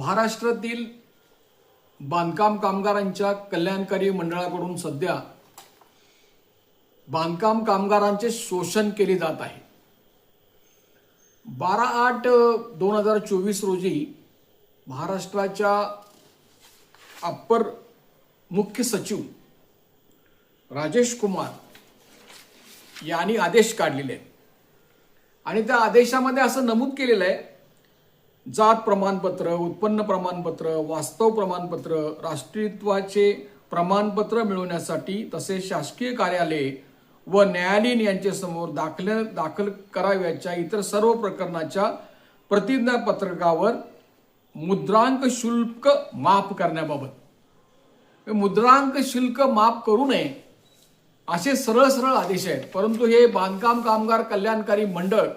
महाराष्ट्रातील बांधकाम कामगारांच्या कल्याणकारी मंडळाकडून सध्या बांधकाम कामगारांचे शोषण केले जात आहे. बारा आठ दोन हजार चोवीस रोजी महाराष्ट्राच्या अप्पर मुख्य सचिव राजेश कुमार यांनी आदेश काढलेले आहेत. आणि त्या आदेशामध्ये असं नमूद केलेलं आहे जात प्रमाणपत्र उत्पन्न प्रमाणपत्र वास्तव प्रमाणपत्र राष्ट्रीयत्वाचे प्रमाणपत्र मिळवण्यासाठी तसेच शासकीय कार्यालये व न्यायालयीन यांच्यासमोर दाखल दाखल कराव्याच्या इतर सर्व प्रकरणाच्या प्रतिज्ञापत्रकावर मुद्रांक शुल्क माफ करण्याबाबत. मुद्रांक शुल्क माफ करू नये असे सरळ सरळ आदेश आहेत. परंतु हे बांधकाम कामगार कल्याणकारी मंडळ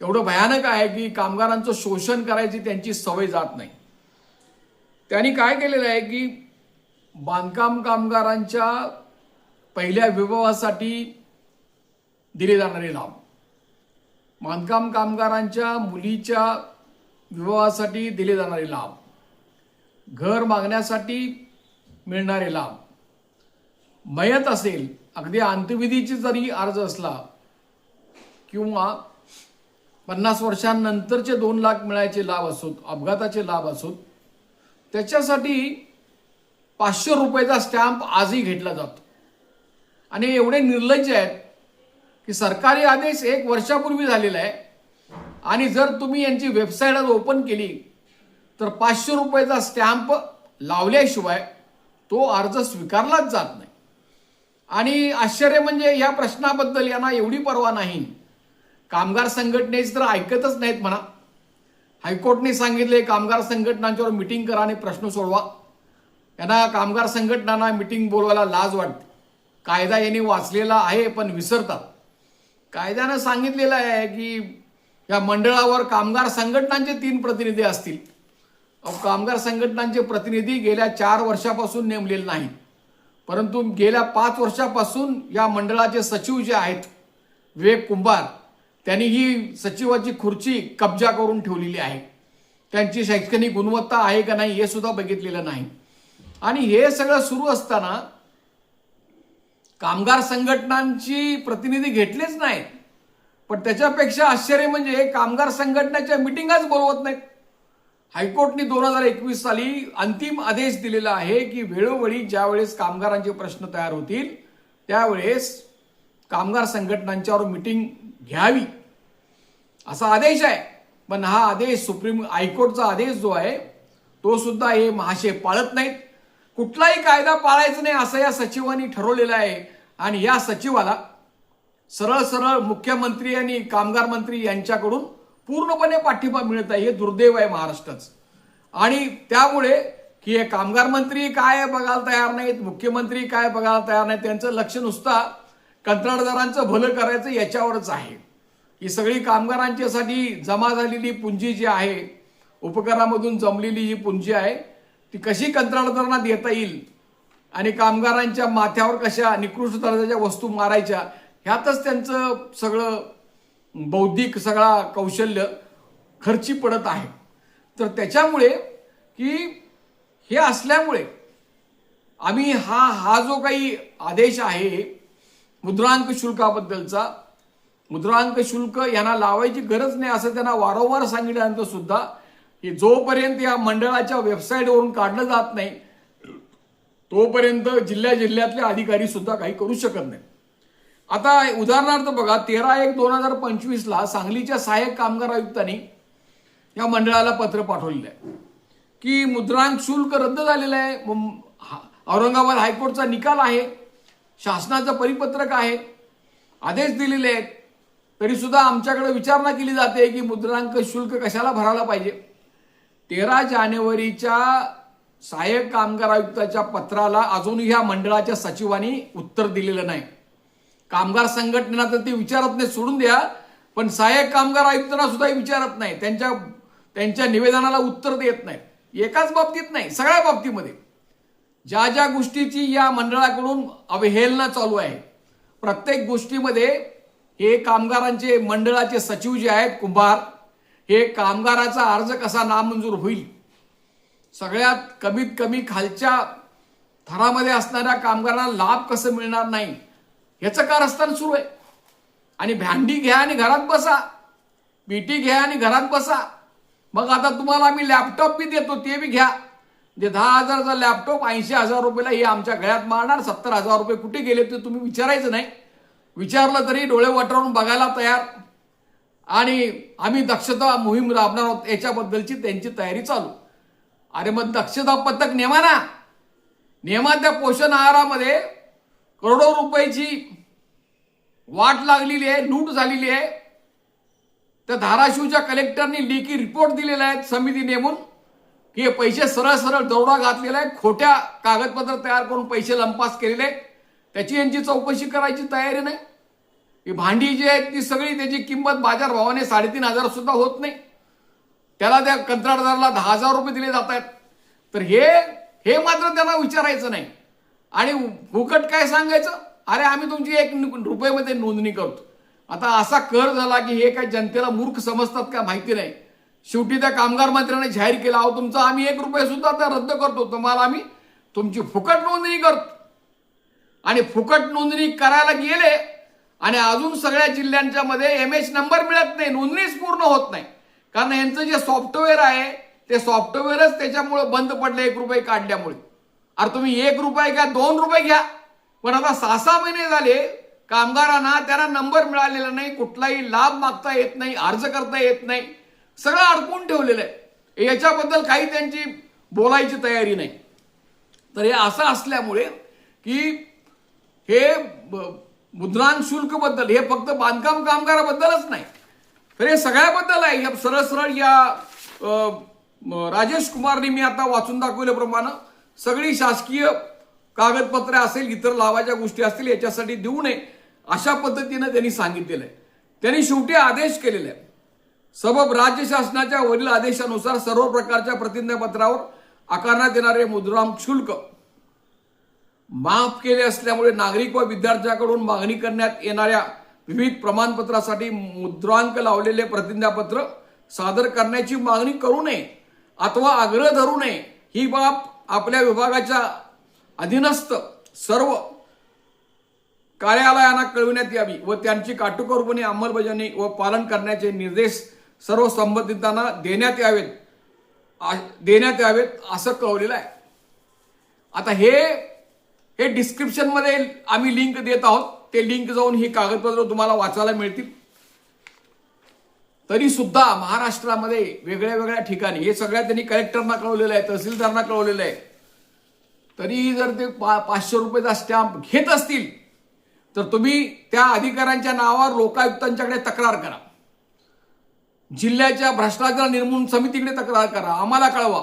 एवढं भयानक आहे की कामगारांचं शोषण करायची त्यांची सवय जात नाही. त्यांनी काय केलेलं आहे की बांधकाम कामगारांच्या पहिल्या विवाहासाठी दिले जाणारे लाभ. बांधकाम कामगारांच्या मुलीच्या विवाहासाठी दिले जाणारे लाभ. घर मागण्यासाठी मिळणारे लाभ. मयत असेल अगदी अंत्यविधीची जरी अर्ज असला किंवा पन्नास वर्षांनंतरचे दोन लाख मिळायचे लाभ असोत अपघाताचे लाभ असोत त्याच्यासाठी पाचशे रुपयाचा स्टॅम्प आजही घेतला जातो. आणि एवढे निर्लज्ज आहेत की सरकारी आदेश एक वर्षापूर्वी झालेला आहे आणि जर तुम्ही यांची वेबसाईट आज ओपन केली तर पाचशे रुपयाचा स्टॅम्प लावल्याशिवाय तो अर्ज स्वीकारलाच जात नाही. आणि आश्चर्य म्हणजे या प्रश्नाबद्दल यांना एवढी पर्वा नाही. कामगार संघटनेची तर ऐकतच नाहीत म्हणा. हायकोर्टने सांगितले कामगार संघटनांच्यावर मिटिंग करा आणि प्रश्न सोडवा. यांना कामगार संघटनांना मिटिंग बोलवायला लाज वाटते. कायदा यांनी वाचलेला आहे पण विसरतात. कायद्यानं सांगितलेलं आहे की या मंडळावर कामगार संघटनांचे तीन प्रतिनिधी असतील. कामगार संघटनांचे प्रतिनिधी गेल्या चार वर्षापासून नेमलेले नाही परंतु गेल्या पाच वर्षापासून या मंडळाचे सचिव जे आहेत विवेक कुंभार त्यांनी ही सचिवाची खुर्ची कब्जा करून ठेवलेली आहे. त्यांची शैक्षणिक गुणवत्ता आहे का नाही हे सुद्धा बघितलेलं नाही. आणि हे सगळं सुरू असताना कामगार संघटनांची प्रतिनिधी घेतलेच नाहीत. पण त्याच्यापेक्षा आश्चर्य म्हणजे कामगार संघटनेच्या मिटिंगाच बोलवत नाहीत. हायकोर्टने दोन हजार एकवीस साली अंतिम आदेश दिलेला आहे की वेळोवेळी ज्यावेळेस कामगारांचे प्रश्न तयार होतील त्यावेळेस कामगार संघटनांच्यावर मिटिंग घ्यावी असा आदेश आहे. पण हा आदेश सुप्रीम हायकोर्टचा आदेश जो आहे तो सुद्धा हे महाशय पाळत नाहीत. कुठलाही कायदा पाळायचा नाही असं या सचिवांनी ठरवलेलं आहे. आणि या सचिवाला सरळ सरळ मुख्यमंत्री आणि कामगार मंत्री यांच्याकडून पूर्णपणे पाठिंबा मिळत आहे हे दुर्दैव आहे महाराष्ट्राचं. आणि त्यामुळे की हे कामगार मंत्री काय बघायला तयार नाहीत मुख्यमंत्री काय बघायला तयार नाहीत त्यांचं लक्ष नुसता कंत्राटदारांचं भलं करायचं याच्यावरच आहे. ही सगळी कामगारांच्यासाठी जमा झालेली पुंजी जी आहे उपकरामधून जमलेली जी पुंजी आहे ती कशी कंत्राटदारांना देता येईल आणि कामगारांच्या माथ्यावर कशा निकृष्ट दर्जाच्या वस्तू मारायच्या ह्यातच त्यांचं सगळं बौद्धिक सगळा कौशल्य खर्ची पडत आहे. तर त्याच्यामुळे की हे असल्यामुळे आम्ही हा हा जो काही आदेश आहे मुद्रांक शुल्काबद्दलचा. मुद्रांक शुल्क यांना लावायची गरज नाही असं त्यांना वारंवार सांगितल्यानंतर सुद्धा की जोपर्यंत या मंडळाच्या वेबसाईटवरून काढलं जात नाही तोपर्यंत जिल्ह्या जिल्ह्यातले अधिकारी सुद्धा काही करू शकत नाही. आता उदाहरणार्थ बघा तेरा एक दोन हजार पंचवीसला सांगलीच्या सहाय्यक कामगार आयुक्तांनी या मंडळाला पत्र पाठवलेलं आहे की मुद्रांक शुल्क रद्द झालेलं आहे. औरंगाबाद हायकोर्टचा निकाल आहे. शासनाचं परिपत्रक आहे. आदेश दिलेले आहेत. तरीसुद्धा आमच्याकडे विचारणा केली जाते की मुद्रांक शुल्क कशाला भरायला पाहिजे? तेरा जानेवारीच्या सहाय्यक कामगार आयुक्ताच्या पत्राला अजूनही ह्या मंडळाच्या सचिवांनी उत्तर दिलेलं नाही. कामगार संघटनेला तर ते विचारत नाही सोडून द्या. पण सहाय्यक कामगार आयुक्तांना सुद्धा विचारत नाही त्यांच्या त्यांच्या निवेदनाला उत्तर देत नाही एकाच बाबतीत नाही सगळ्या बाबतीमध्ये. ज्या ज्या गोष्टीची या मंडळाकडून अवहेलना चालू आहे प्रत्येक गोष्टीमध्ये हे कामगारांचे मंडळाचे सचिव जे आहेत कुंभार हे कामगाराचा अर्ज कसा नामंजूर होईल? सगळ्यात कमीत कमी खालच्या थरामध्ये असणाऱ्या कामगारांना लाभ कसं मिळणार नाही? याचं कारस्थान सुरू आहे. आणि भांडी घ्या आणि घरात बसा. बीटी घ्या आणि घरात बसा. मग आता तुम्हाला आम्ही लॅपटॉप बी देतो ते बी घ्या. म्हणजे दहा हजारचा लॅपटॉप ऐंशी हजार रुपयाला हे आमच्या गळ्यात मारणार सत्तर हजार रुपये कुठे गेले ते तुम्ही विचारायचं नाही. विचारलं तरी डोळे वटवून बघायला तयार. आणि आम्ही दक्षता मोहीम राबणार आहोत याच्याबद्दलची त्यांची तयारी चालू. अरे मग दक्षता पथक नेमा ना. नेमा त्या पोषण आहारामध्ये करोडो रुपयाची वाट लागलेली आहे लूट झालेली आहे. त्या धाराशिवच्या कलेक्टरनी लेखी रिपोर्ट दिलेला आहे समिती नेमून. की हे पैसे सरळ सरळ दरोडा घातलेला आहे खोट्या कागदपत्र तयार करून पैसे लंपास केलेले. आहेत त्याची यांची चौकशी करायची तयारी नाही. ही भांडी जी आहेत ती सगळी त्याची किंमत बाजारभावाने साडेतीन हजार सुद्धा होत नाही. त्याला त्या कंत्राटदाराला दहा हजार रुपये दिले जात आहेत. तर हे हे मात्र त्यांना विचारायचं नाही. आणि फुकट काय सांगायचं? अरे आम्ही तुमची एक रुपयामध्ये नोंदणी करतो. आता असा कर झाला की हे काय जनतेला मूर्ख समजतात का माहिती नाही. शेवटी त्या कामगार मंत्र्याने जाहीर केला अहो तुमचा आम्ही एक रुपये सुद्धा त्या रद्द करतो. तुम्हाला आम्ही तुमची फुकट नोंदणी करतो. आणि फुकट नोंदणी करायला गेले आणि अजून सगळ्या जिल्ह्यांच्या मध्ये एम एच नंबर मिळत नाही नोंदणीच पूर्ण होत नाही. कारण यांचं जे सॉफ्टवेअर आहे ते सॉफ्टवेअरच त्याच्यामुळे बंद पडले एक रुपये काढल्यामुळे. अरे तुम्ही एक रुपये घ्या दोन रुपये घ्या. पण आता सहा सहा महिने झाले कामगारांना त्यांना नंबर मिळालेला नाही कुठलाही लाभ मागता येत नाही अर्ज करता येत नाही. सगळं अडकून ठेवलेलं आहे. याच्याबद्दल काही त्यांची बोलायची तयारी नाही. तर हे असं असल्यामुळे की हे ब- मुद्रांक शुल्कबद्दल हे फक्त बांधकाम कामगाराबद्दलच नाही. तर हे सगळ्याबद्दल आहे. या सरळ सरळ या राजेश कुमारने मी आता वाचून दाखवल्याप्रमाणे सगळी शासकीय कागदपत्रे असेल इतर लावाच्या गोष्टी असतील याच्यासाठी देऊ नये अशा पद्धतीनं त्यांनी सांगितलेलं आहे. त्यांनी शेवटी आदेश केलेले आहे सबब राज्य शासनाच्या वरील आदेशानुसार सर्व प्रकारच्या प्रतिज्ञापत्रावर आकारण्यात येणारे मुद्रांक शुल्क माफ केले असल्यामुळे नागरिक व विद्यार्थ्यांकडून मागणी करण्यात येणाऱ्या विविध प्रमाणपत्रासाठी मुद्रांक लावलेले प्रतिज्ञापत्र सादर करण्याची मागणी करू नये अथवा आग्रह धरू नये. ही बाब आपल्या विभागाच्या अधीनस्थ सर्व कार्यालयांना कळविण्यात यावी व त्यांची काटोकोरपणे अंमलबजावणी व पालन करण्याचे निर्देश सर्व संबंधितांना देण्यात यावेत. आ- देण्यात यावेत असं कळवलेलं आहे. आता हे हे डिस्क्रिप्शनमध्ये आम्ही लिंक देत आहोत. ते लिंक जाऊन ही कागदपत्र तुम्हाला वाचायला मिळतील. तरी सुद्धा महाराष्ट्रामध्ये वेगळ्या वेगळ्या ठिकाणी हे सगळ्या त्यांनी कलेक्टरना कळवलेलं आहे तहसीलदारांना कळवलेलं आहे. तरी जर ते पा पाचशे रुपयेचा स्टॅम्प घेत असतील तर तुम्ही त्या अधिकाऱ्यांच्या नावावर लोकायुक्तांच्याकडे तक्रार करा. जिल्ह्याच्या भ्रष्टाचार निर्मूलन समितीकडे तक्रार करा. आम्हाला कळवा.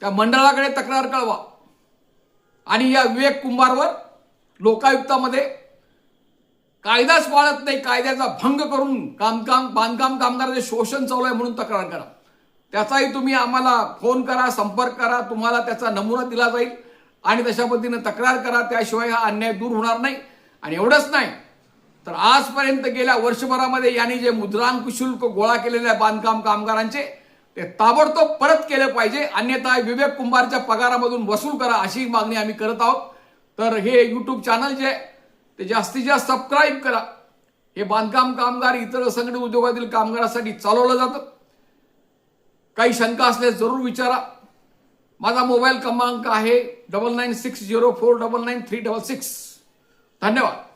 त्या मंडळाकडे तक्रार कळवा. आणि या विवेक कुंभारवर लोकायुक्तामध्ये कायदाच पाळत नाही. कायद्याचा भंग करून कामकाम बांधकाम कामगाराचे शोषण चालू आहे म्हणून तक्रार करा. त्याचाही तुम्ही आम्हाला फोन करा संपर्क करा. तुम्हाला त्याचा नमुना दिला जाईल. आणि तशा पद्धतीने तक्रार करा. त्याशिवाय हा अन्याय दूर होणार नाही. आणि एवढंच नाही. तर आजपर्यंत गेल्या वर्षभरामध्ये यांनी जे मुद्रांक शुल्क गोळा केलेले आहे बांधकाम कामगारांचे ते ताबडतोब परत केलं पाहिजे. अन्यथा विवेक कुंभारच्या पगारामधून वसूल करा अशी मागणी आम्ही करत आहोत. तर हे यूट्यूब चॅनल जे आहे, ते जास्तीत जास्त सबस्क्राईब करा. हे बांधकाम कामगार इतर संघटित उद्योगातील कामगारांसाठी चालवलं जातं. काही शंका असल्यास जरूर विचारा. माझा मोबाईल क्रमांक आहे double nine six zero four double nine three double six धन्यवाद.